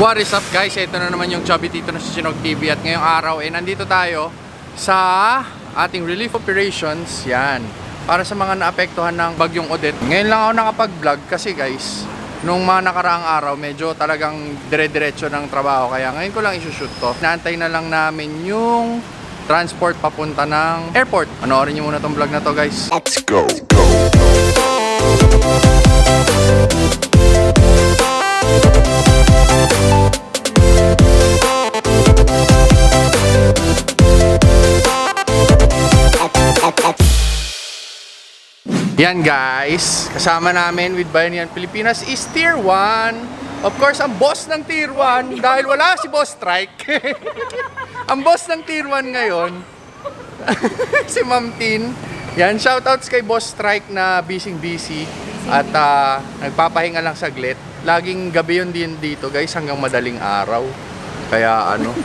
What is up guys? Ito na naman yung Chubby Tito na sa Chinog TV at ngayong araw eh nandito tayo sa ating relief operations. Yan. Para sa mga naapektuhan ng bagyong Odette. Ngayon lang ako nakapag-vlog kasi guys, nung mga nakaraang araw medyo talagang dire-diretso ng trabaho kaya ngayon ko lang isushoot to. Naantay na lang namin yung transport papunta ng airport. Panoorin niyo muna tong vlog na to guys. Let's go. Yan guys, kasama namin with Bayanihan Pilipinas is Tier 1. Of course, ang boss ng Tier 1 dahil wala si Boss Strike. ang boss ng Tier 1 ngayon si Ma'am Tin. Yan, shoutouts kay Boss Strike na busy busy at ah, nagpapahinga lang saglit. Laging gabi yun din dito guys hanggang madaling araw. Kaya ano,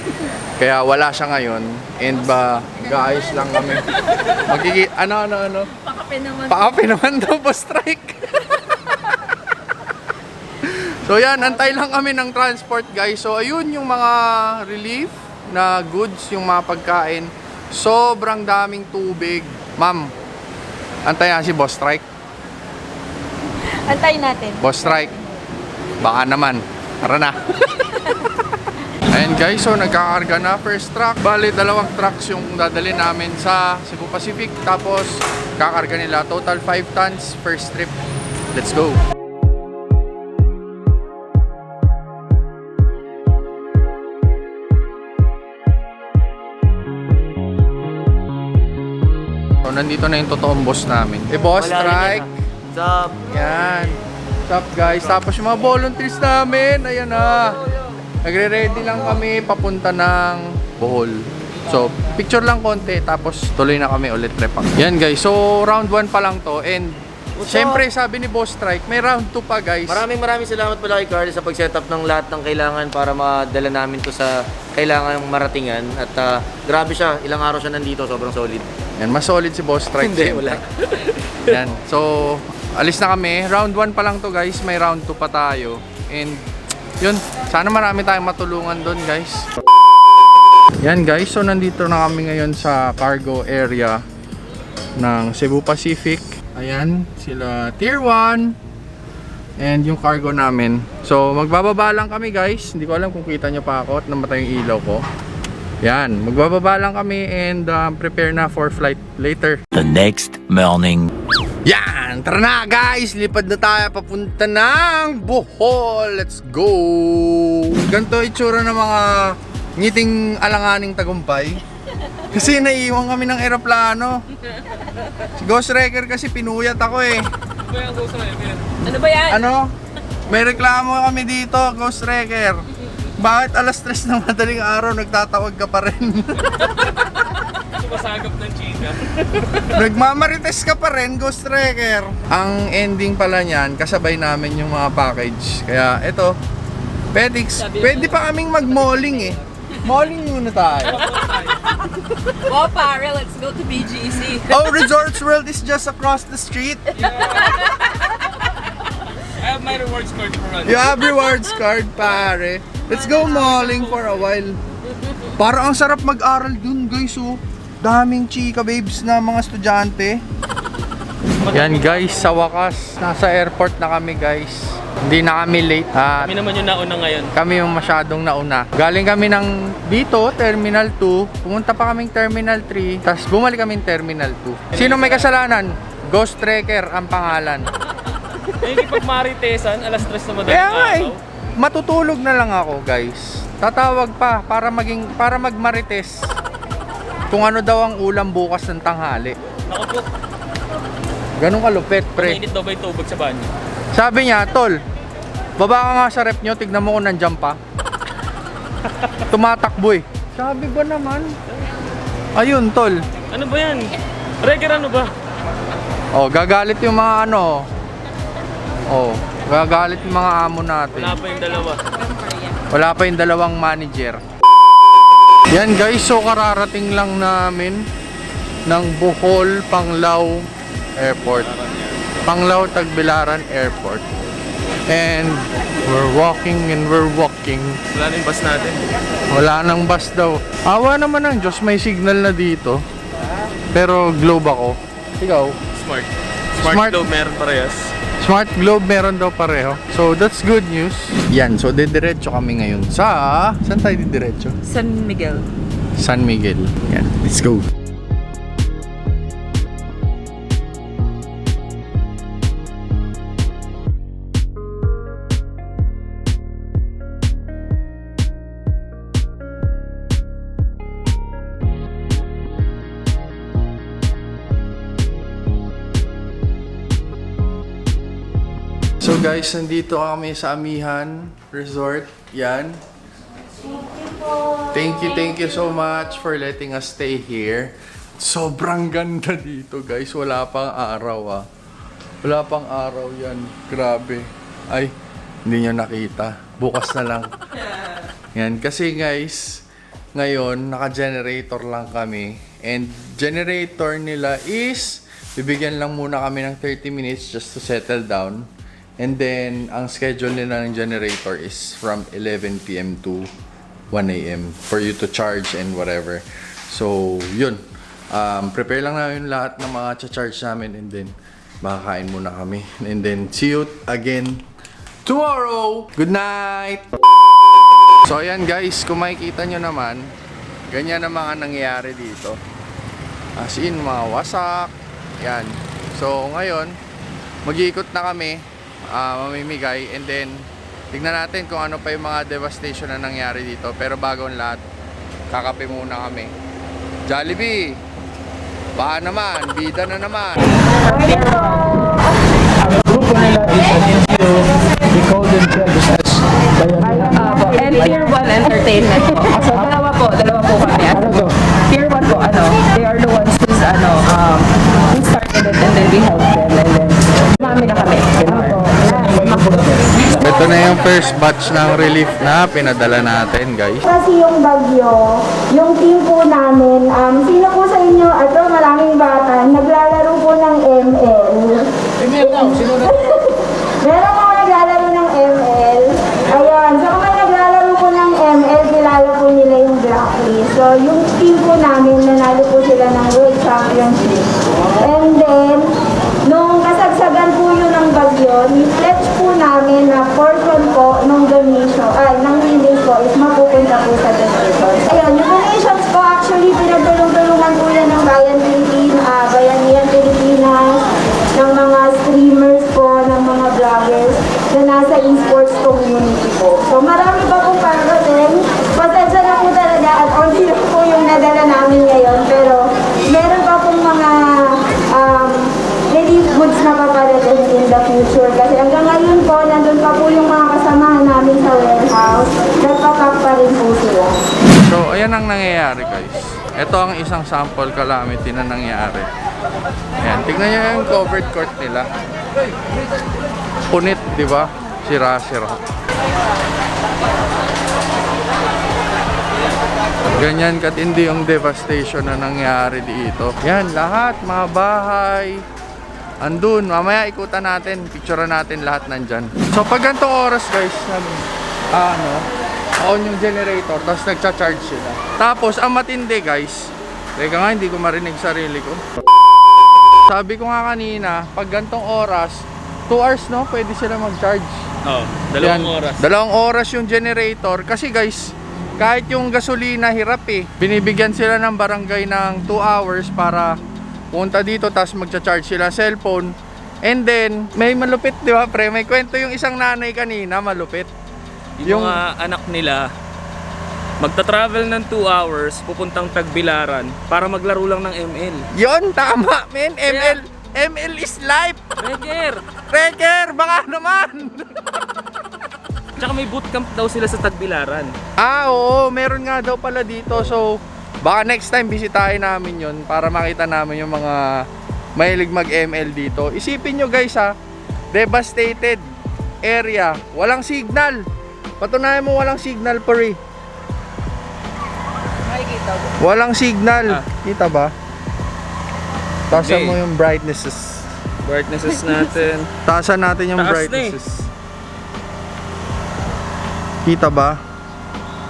kaya wala siya ngayon and ba guys lang kami. Magigi ano ano ano Pakape naman. Paapi naman daw po strike. so yan, antay lang kami ng transport guys. So ayun yung mga relief na goods, yung mga pagkain. Sobrang daming tubig. Ma'am, antayan si Boss Strike. Antayin natin. Boss Strike. Baka naman. Tara na. Ayan guys, so nagkakarga na first truck. Bali, dalawang trucks yung dadali namin sa Cebu Pacific. Tapos, kakarga nila total 5 tons first trip. Let's go! So, nandito na yung totoong boss namin. Eh, boss, strike! Sup? Yan. What's up guys? Tapos yung mga volunteers namin, ayan na. Nagre-ready lang kami papunta ng Bohol. So, picture lang konti tapos tuloy na kami ulit repack. Yan guys, so round 1 pa lang to and What's Siyempre, sabi ni Boss Strike, may round 2 pa guys. Maraming maraming salamat pala kay Carl sa pag-setup ng lahat ng kailangan para madala namin to sa kailangan maratingan. At ah, grabe siya, ilang araw siya nandito, sobrang solid. Yan, mas solid si Boss Strike. Hindi, wala. Yan. So, alis na kami. Round 1 pa lang to guys. May round 2 pa tayo. And, yun. Sana marami tayong matulungan doon guys. Yan guys. So, nandito na kami ngayon sa cargo area ng Cebu Pacific. Ayan. Sila Tier 1. And yung cargo namin. So, magbababa lang kami guys. Hindi ko alam kung kita nyo pa ako at namatay yung ilaw ko. Yan. Magbababa lang kami and um, prepare na for flight later. The next morning. Yan! Tara na guys! Lipad na tayo papunta ng Bohol! Let's go! Ganito itsura ng mga ngiting alanganing tagumpay. Kasi naiiwan kami ng eroplano. Si Ghost Wrecker kasi pinuyat ako eh. Ano ba yan? Ano? May reklamo kami dito, Ghost Wrecker. Bakit alas 3 ng madaling araw nagtatawag ka pa rin? Sumasagap ng chika. Nagmamarites ka pa rin, Ghost Wrecker. Ang ending pala niyan, kasabay namin yung mga package. Kaya eto, Pedix, pwede pa kaming mag-malling eh. Malling muna tayo. Oh, pare, let's go to BGC. Oh, Resorts World is just across the street. I have my rewards card for running. You have rewards card, pare. Let's go malling for a while. Para ang sarap mag-aral dun, guys, oh. Daming chika babes na mga estudyante. Yan guys, sa wakas, nasa airport na kami guys. Hindi na kami late. At Kami naman yung nauna ngayon. kami yung masyadong nauna. Galing kami ng dito, Terminal 2. Pumunta pa kaming Terminal 3. Tapos bumalik kaming Terminal 2. Sino may kasalanan? Ghost Tracker ang pangalan. Yung pag maritesan, alas 3 na madaling Kaya nga eh. Matutulog na lang ako guys. Tatawag pa para maging para magmarites. Kung ano daw ang ulam bukas ng tanghali. Naku po, Ganun kalupit, pre. mainit daw ba yung tubig sa banyo? Sabi niya, tol, baba ka nga sa rep nyo, tignan mo kung nandyan pa. Tumatakbo eh. Sabi ba naman? Ayun, tol. Ano ba yan? Regular ano ba? Oh, gagalit yung mga ano. Oh, gagalit yung mga amo natin. Wala pa yung dalawa. Wala pa yung dalawang manager. Yan guys, so kararating lang namin ng Bohol, Panglao Airport. Panglao, Tagbilaran Airport. And we're walking and we're walking. Wala na yung bus natin. Wala nang bus daw. Awa naman ng Diyos, may signal na dito. Pero globe ako. Ikaw? Smart. Smart. Smart, Globe meron parehas. Smart Globe meron daw pareho. So that's good news. Yan, so didiretso kami ngayon sa... Saan tayo didiretso? San Miguel. San Miguel. Yan, let's go. Guys, nandito kami sa Amihan Resort. Yan. Thank you, thank you so much for letting us stay here. Sobrang ganda dito guys. Wala pang araw ah. Wala pang araw yan. Grabe. Ay, hindi nyo nakita. Bukas na lang. Yan. Kasi guys, ngayon, naka-generator lang kami. And generator nila is, bibigyan lang muna kami ng 30 minutes just to settle down. And then, ang schedule nila ng generator is from 11 p.m. to 1 a.m. for you to charge and whatever. So, yun. Um, prepare lang namin lahat ng mga cha-charge namin and then makakain muna kami. And then, see you again tomorrow! Good night! So, ayan guys, kung makikita nyo naman, ganyan ang mga nangyayari dito. As in, mga wasak. Yan. So, ngayon, mag-iikot na kami, ah, mamimigay, and then, tignan natin kung ano pa yung mga devastation na nangyari dito. Pero bago ang lahat, kakape muna kami. Jollibee! Baka naman, bida na naman. Apo. And Tier 1 Entertainment po. So, dalawa po. Dalawa po kami. Ano to? Tier 1 po, ano, they are the ones who's, ano, um, who started it and then we helped them and then, mami na kami. Ito na yung first batch ng relief na pinadala natin, guys. Kasi yung bagyo, yung team po namin, um, sino po sa inyo, ito maraming bata, naglalaro po ng ML. ML daw, sino na? Meron mga naglalaro ng ML. Ayun, so kung may naglalaro po ng ML, kilala po nila yung Blacklist. So yung team po namin, nanalo po sila ng World Championship. And then, nung kasagsagan po yun ng bagyo, ni-pledge po namin na portion po nung donation, ay, ng winnings po is mapupunta po sa donation. Ayun, yung donations po actually pinagtulong-tulungan po yan ng Bayan Pilipinas, ah, Bayanihan Pilipinas, ng mga streamers po, ng mga vloggers na nasa esports community po. So marami pa pong parating. Pasensya na po talaga at only lang po yung nadala namin ngayon. Pero meron pa pong mga um, relief goods na paparating in the future. Kasi hanggang ngayon po, nandun pa po yung mga kasamahan namin sa warehouse. Nagpapak pa rin po sila. So, ayan ang nangyayari guys. Ito ang isang sample calamity na nangyari. Ayan, tignan nyo yung covered court nila. Punit, di ba? Sira-sira. Ganyan katindi yung devastation na nangyari dito. Yan, lahat, mga bahay. Andun, mamaya ikutan natin, picturean natin lahat nandyan. So pag ganitong oras guys, nag, ah, ano, on yung generator, tapos nagcha-charge sila. Tapos, ang matindi guys, teka nga, hindi ko marinig sarili ko. Sabi ko nga kanina, pag gantong oras, 2 hours no, pwede sila mag-charge. Oo, dalawang Yan. oras. Dalawang oras yung generator. Kasi guys, kahit yung gasolina hirap eh. Binibigyan sila ng barangay ng 2 hours para punta dito tapos magcha-charge sila cellphone. And then, may malupit, di ba pre? May kwento yung isang nanay kanina, malupit. Yung, Yung- mga anak nila, magta-travel ng 2 hours, pupuntang Tagbilaran para maglaro lang ng ML. Yon tama, men. ML, ML is life. Reger! Reker, baka naman. Tsaka may bootcamp daw sila sa Tagbilaran. Ah, oo, meron nga daw pala dito. So, baka next time bisitahin namin yon para makita namin yung mga mahilig mag-ML dito. Isipin nyo guys ha, devastated area, walang signal. Patunayan mo walang signal, pare. Makikita ko. Walang signal. Ah. Kita ba? Taasan Hindi. mo yung brightnesses. Brightnesses natin. Taasan natin yung Taas na eh. brightnesses. Kita ba?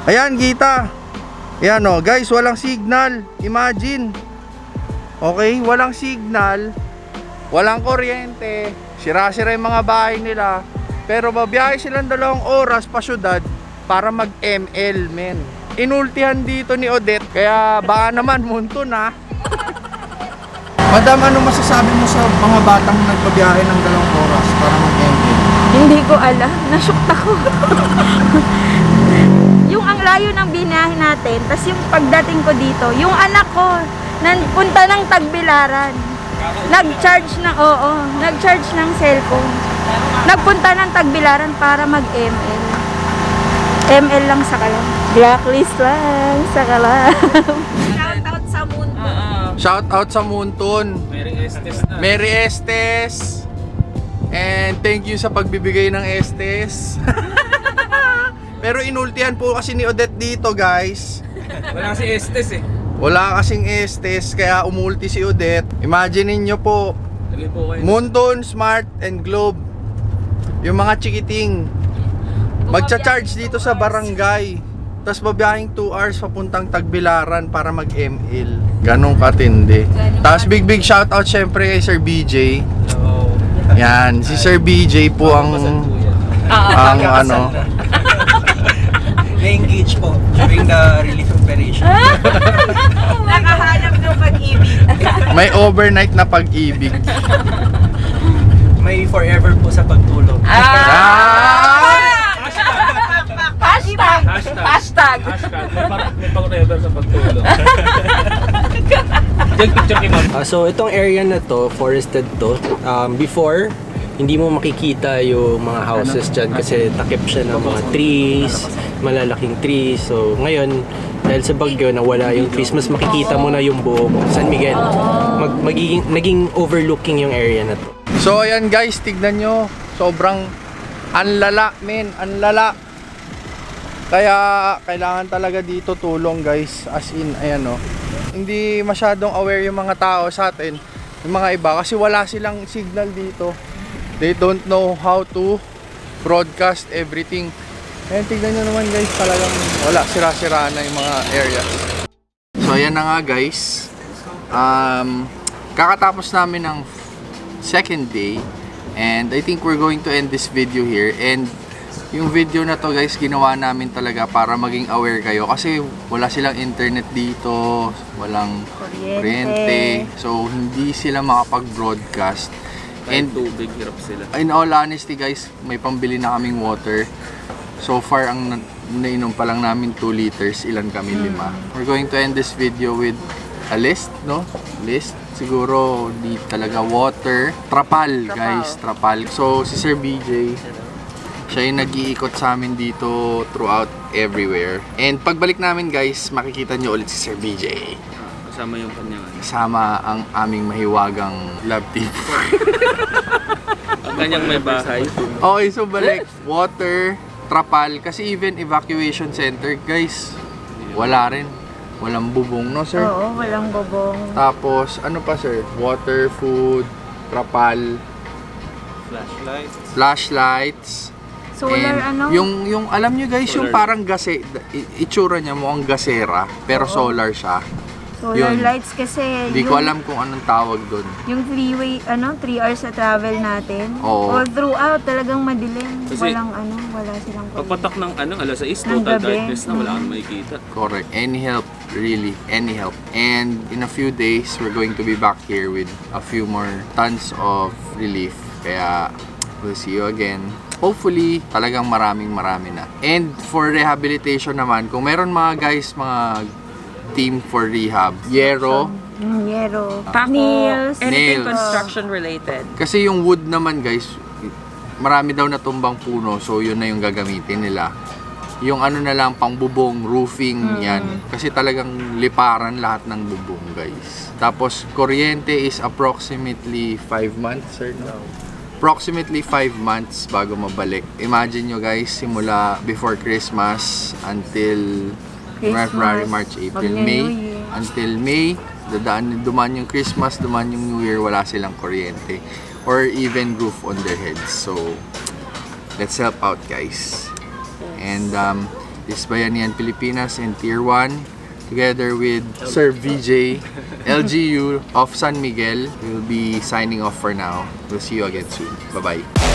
Ayan, kita. Ayan o, guys, walang signal. Imagine. Okay, walang signal. Walang kuryente. Sira-sira yung mga bahay nila. Pero babiyahe silang dalawang oras pa syudad para mag-ML, men. Inultihan dito ni Odette. Kaya baka naman, munto na. Madam, ano masasabi mo sa mga batang nagbabiyahe ng dalawang oras para mag-ML? Hindi ko alam. Nasyokta ko. yung ang layo ng binahe natin, tas yung pagdating ko dito, yung anak ko, nan punta ng Tagbilaran. Nag-charge na, oo, nag-charge ng cellphone. Nagpunta ng Tagbilaran para mag-ML. ML lang sa kalam. Blacklist lang sa kalam. Shoutout sa mundo. Shout out sa Munton. Merry Estes na. Merry Estes. And thank you sa pagbibigay ng Estes. Pero inultihan po kasi ni Odette dito, guys. Wala si Estes eh. Wala kasing Estes, kaya umulti si Odette. Imagine niyo po. Munton, Smart, and Globe. Yung mga chikiting. Magcha-charge dito sa barangay. Tapos babiyahing 2 hours papuntang Tagbilaran para mag-ML. Ganong katindi. Tapos big big shoutout syempre kay Sir BJ. Yan, si Sir BJ po ang ang ano, na-engage po during the relief operation. Nakahanap ng pag-ibig. may overnight na pag-ibig. May forever po sa pagtulong. Ah! Hashtag. Hashtag. Hashtag. Hashtag. May, par- may pag-rever sa pagtulong. Take picture kay ma'am. Ah, so itong area na to, forested to. Um, before, hindi mo makikita yung mga houses dyan kasi takip siya ng mga trees, malalaking trees. So ngayon, dahil sa bagyo nawala yung trees, mas makikita mo na yung buong San Miguel. Mag, magiging, naging overlooking yung area na to. So ayan guys, tignan nyo. Sobrang anlala, men. Anlala. Kaya kailangan talaga dito tulong guys. As in, ayan o. Hindi masyadong aware yung mga tao sa atin. Yung mga iba. Kasi wala silang signal dito. They don't know how to broadcast everything. Ayan, tignan nyo naman guys. Talagang wala. Sira-sira na yung mga areas. So ayan na nga guys. Um, kakatapos namin ng second day and I think we're going to end this video here and yung video na to guys ginawa namin talaga para maging aware kayo kasi wala silang internet dito walang kuryente so hindi sila makapag-broadcast And and tubig, hirap sila. in all honesty guys may pambili na kaming water so far ang na- nainom pa lang namin 2 liters ilan kami lima. We're going to end this video with a list no? List. Siguro di talaga water. Trapal, guys trapal. So si Sir BJ siya yung nag-iikot sa amin dito throughout everywhere. And pagbalik namin guys makikita nyo ulit si Sir BJ Kasama yung kanyang ano. kasama ang aming mahiwagang love team. Ang kanyang may bahay. Okay, so balik. Water, trapal, kasi even evacuation center, guys, wala rin. Walang bubong, no, sir? Oo, walang bobong. Tapos, ano pa, sir? Water, food, trapal, Flashlights. flashlights. Solar and ano? Yung, yung, alam nyo guys, yung Solar. parang gase, i- itsura niya mo ang gasera, pero solar siya. Solar yun. lights kasi Hindi ko alam kung anong tawag doon. Yung freeway, ano, 3 hours sa travel natin. Oo. All throughout, talagang madilim. Kasi- Walang ano, wala silang Pagpatak ng ano, alas 6, Ng total gabi. darkness na, wala kang makikita. Correct. Any help, really, any help. And in a few days, we're going to be back here with a few more tons of relief. Kaya, we'll see you again. Hopefully, talagang maraming marami na. And for rehabilitation naman, kung meron mga guys, mga team for rehab, Yero, Mm, yero. Nails. anything Nails. construction related. Kasi yung wood naman guys, marami daw natumbang puno, so yun na yung gagamitin nila. Yung ano na lang, pang bubong, roofing, yan. Kasi talagang liparan lahat ng bubong guys. Tapos, kuryente is approximately 5 months, sir, no? Approximately 5 months bago mabalik. Imagine nyo guys, simula before Christmas until Christmas, February, March, April, May. Until May, dadaan, duman yung Christmas, duman yung New Year, wala silang kuryente. Or even roof on their heads. So, let's help out guys. And um, this is Bayanihan Pilipinas and Tier 1 together with Sir VJ, LGU of San Miguel. We'll be signing off for now. We'll see you again soon. Bye-bye.